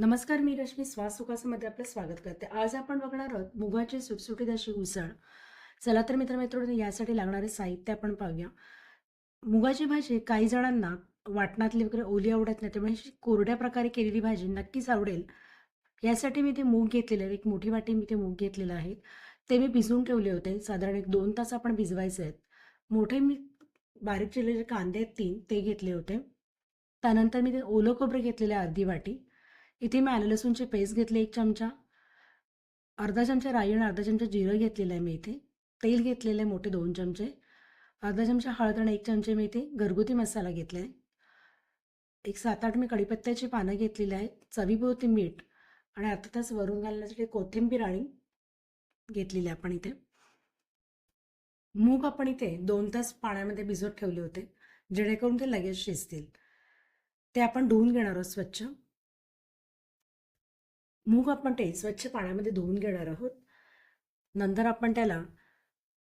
नमस्कार मी रश्मी श्वास आपलं स्वागत करते. आज आपण बघणार आहोत मुगाची सुटसुटीत अशी उसळ. चला तर मित्रमैत्रिणी यासाठी लागणारे साहित्य आपण पाहूया. मुगाची भाजी काही जणांना वाटणातली वगैरे ओली आवडत नाही त्यामुळे अशी कोरड्या प्रकारे केलेली भाजी नक्कीच आवडेल. यासाठी मी ते मूग घेतलेले आहे एक मोठी वाटी मी ते मूग घेतलेलं आहे. ते मी भिजवून ठेवले होते साधारण एक दोन तास आपण भिजवायचे आहेत. मोठे मी बारीक चिरलेले कांदे आहेत तीन ते घेतले होते. त्यानंतर मी ते ओलं खोबरं घेतलेलं आहे अर्धी वाटी. इथे मी आलं लसूणची पेस्ट घेतली एक चमचा. अर्धा चमचा राई आणि अर्धा चमचा जिरं घेतलेलं आहे मी इथे. तेल घेतलेलं आहे मोठे दोन चमचे. अर्धा चमचा हळद आणि एक चमचे मी इथे घरगुती मसाला घेतला आहे एक सात आठ मी कढीपत्त्याची पानं घेतलेली आहेत चवीपुरती मीठ आणि अर्धा तास वरून घालण्यासाठी कोथिंबीर आणि घेतलेली आहे आपण इथे. मूग आपण इथे दोन तास पाण्यामध्ये भिजवत ठेवले होते जेणेकरून ते लगेच शिजतील. ते आपण धुवून घेणार आहोत स्वच्छ. मूग आपण ते स्वच्छ पाण्यामध्ये धुवून घेणार आहोत. नंतर आपण त्याला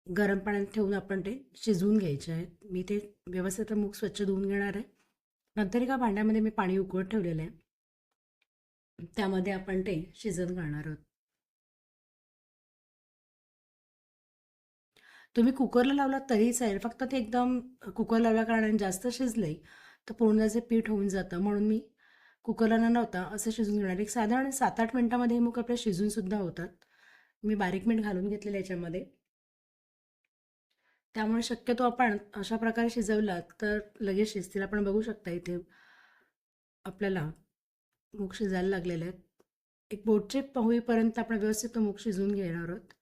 गरम पाण्यात ठेवून आपण ते शिजवून घ्यायचे आहेत. मी ते व्यवस्थित मूग स्वच्छ धुवून घेणार आहे. नंतर एका भांड्यामध्ये मी पाणी उकळत ठेवलेलं आहे. त्यामध्ये आपण ते शिजत घालणार आहोत. तुम्ही कुकरला लावलात तरी चालेल. फक्त ते एकदम कुकर लावल्या कारणाने जास्त शिजले तर पूर्ण जे पीठ होऊन जातं. म्हणून मी कुकरला न लावता असं शिजून घेणार. एक साधारण सात आठ मिनटामध्ये मूग आपले शिजूनसुद्धा होतात. मी बारीक मीठ घालून घेतलेलं याच्यामध्ये. त्यामुळे शक्यतो आपण अशा प्रकारे शिजवलात तर लगेच शिजतील. आपण बघू शकता इथे आपल्याला मूग शिजायला लागलेले आहेत. एक बोटचे होईपर्यंत आपण व्यवस्थित तो मूग शिजवून घेणार आहोत.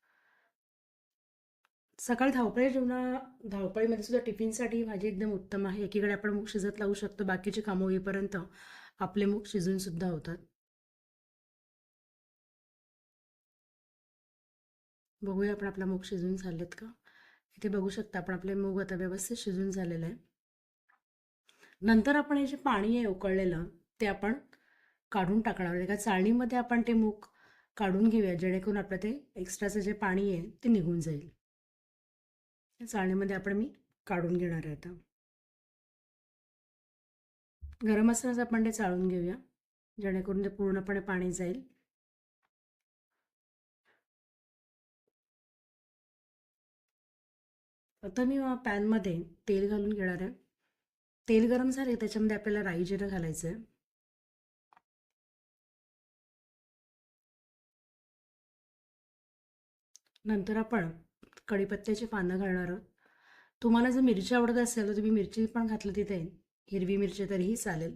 सकाळी धावपळी जेवणा धावपळीमध्ये सुद्धा टिफिनसाठी भाजी एकदम उत्तम आहे. एकीकडे आपण मूग शिजत लावू शकतो बाकीची कामं होईपर्यंत. आपले मूग शिजून सुद्धा होतात. बघूया आपण आपला मूग शिजून झालेत का? इथे बघू शकता आपण आपले मूग आता व्यवस्थित शिजून झालेलं आहे. नंतर आपण हे जे पाणी आहे उकळलेलं ते आपण काढून टाकणार एका चाळणीमध्ये आपण ते मूग काढून घेऊया जेणेकरून आपलं ते एक्स्ट्राचं जे पाणी आहे ते निघून जाईल. चाळणीमध्ये आपण मी काढून घेणार आहे आता. गरम असतानाच आपण ते चाळून घेऊया जेणेकरून ते पूर्णपणे पाणी जाईल. आता मी पॅनमध्ये तेल घालून घेणार आहे. तेल गरम झाले त्याच्यामध्ये आपल्याला राई जिरं घालायचं आहे नंतर आपण कढीपत्त्याची पानं घालणार आहोत. तुम्हाला जर मिरची आवडत असेल तर तुम्ही मिरची पण घातलं तिथे. हिरवी मिरची तरीही चालेल.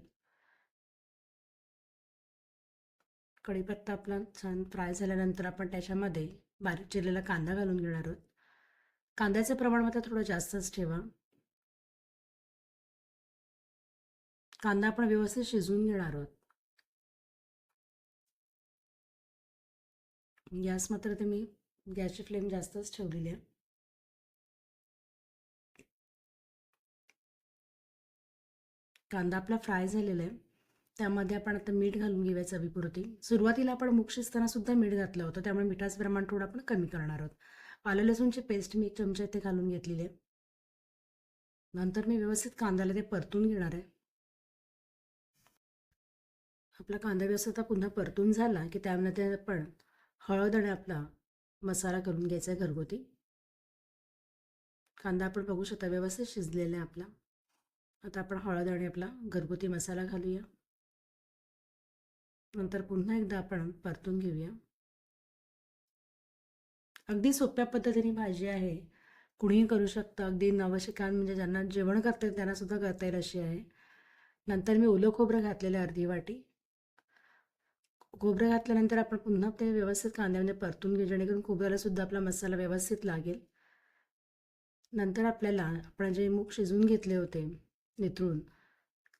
कढीपत्ता आपला छान फ्राय झाल्यानंतर आपण त्याच्यामध्ये बारीक चिरलेला कांदा घालून घेणार आहोत. कांद्याचं प्रमाण मात्र थोडं जास्तच ठेवा. कांदा आपण व्यवस्थित शिजवून घेणार आहोत. गॅस मात्र तुम्ही गॅसची फ्लेम जास्तच ठेवलेली आहे. कांदा आपला फ्राय झालेला आहे. त्यामध्ये आपण आता मीठ घालून घेऊया चवीपुरती. सुरुवातीला आपण मुख शिजतानासुद्धा मीठ घातलं होतं. त्यामुळे मिठाचं प्रमाण थोडं आपण कमी करणार आहोत. आलं लसूणची पेस्ट मी एक चमचा इथे घालून घेतलेली आहे. नंतर मी व्यवस्थित कांद्याला ते परतून घेणार आहे. आपला कांदा व्यवस्थित पुन्हा परतून झाला की त्यामध्ये आपण हळद आणि आपला मसाला करून घ्यायचा आहे घरगुती. कांदा आपण बघू शकता व्यवस्थित शिजलेला आहे आपला. आता आपण हळद आणि आपला घरगुती मसाला घालूया. नंतर पुन्हा एकदा आपण परतून घेऊया. अगदी सोप्या पद्धतीने भाजी आहे. कुणीही करू शकतं. अगदी नवशिकान म्हणजे ज्यांना जेवण करता येईल त्यांना सुद्धा करता येईल अशी आहे. नंतर मी ओलं खोबरं घातलेलं आहे अर्धी वाटी. खोबरं घातल्यानंतर आपण पुन्हा ते व्यवस्थित कांद्यामध्ये परतून घेऊ जेणेकरून खोबऱ्याला सुद्धा आपला मसाला व्यवस्थित लागेल. नंतर आपल्याला आपण जे मूग शिजवून घेतले होते निथळून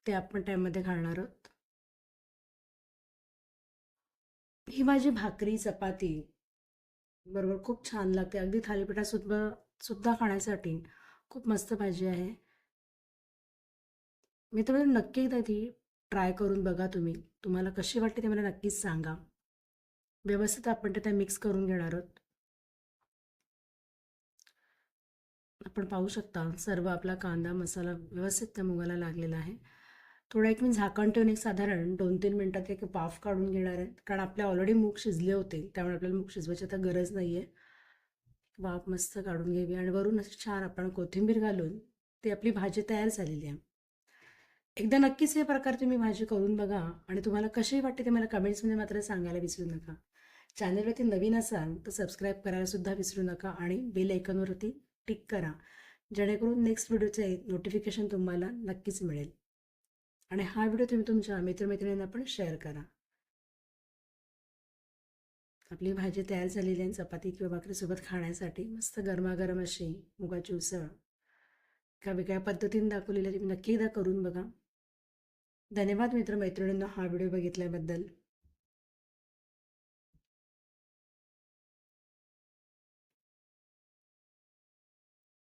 ते आपण त्यामध्ये घालणार आहोत. ही माझी भाकरी चपाती बरोबर खूप छान लागते. अगदी थालीपीठात सुद्धा सुद्धा खाण्यासाठी खूप मस्त भाजी आहे. मी तर नक्की एकदा ती ट्राय करून बघा तुम्ही. तुम्हाला कशी वाटते ते मला नक्कीच सांगा. व्यवस्थित आपण ते त्या मिक्स करून घेणार आहोत. आपण पाहू शकता सर्व आपला कांदा मसाला व्यवस्थित त्या मुगाला लागलेला आहे. थोडा एक मी झाकण ठेवून एक साधारण दोन तीन मिनटात एक वाफ काढून घेणार आहे. कारण आपले ऑलरेडी मूग शिजले होते त्यामुळे आपल्याला मूग शिजवायची आता गरज नाही आहे वाफ मस्त काढून घ्यावी आणि वरून असं छान आपण कोथिंबीर घालून ती आपली भाजी तयार झालेली आहे. एकदा नक्कीच हे प्रकार तुम्ही भाजी करून बघा आणि तुम्हाला कशी वाटते ते मला कमेंट्समध्ये मात्र सांगायला विसरू नका. चॅनलवरती नवीन असाल तर सबस्क्राईब करायला सुद्धा विसरू नका आणि बेल ऐकनवरती टिक करा. जेणेकरून नेक्स्ट व्हिडिओचे नोटिफिकेशन तुम्हाला नक्कीच मिळेल. आणि हा व्हिडिओ तुम्ही तुमच्या मित्रमैत्रिणींना पण शेअर करा. आपली भाजी तयार झालेली आहे चपाती किंवा भाकरीसोबत खाण्यासाठी. मस्त गरमागरम अशी मुगाची उसळ. एका वेगळ्या पद्धतीने दाखवलेली आहे. तुम्ही नक्की एकदा करून बघा. धन्यवाद मित्रमैत्रिणींना हा व्हिडिओ बघितल्याबद्दल.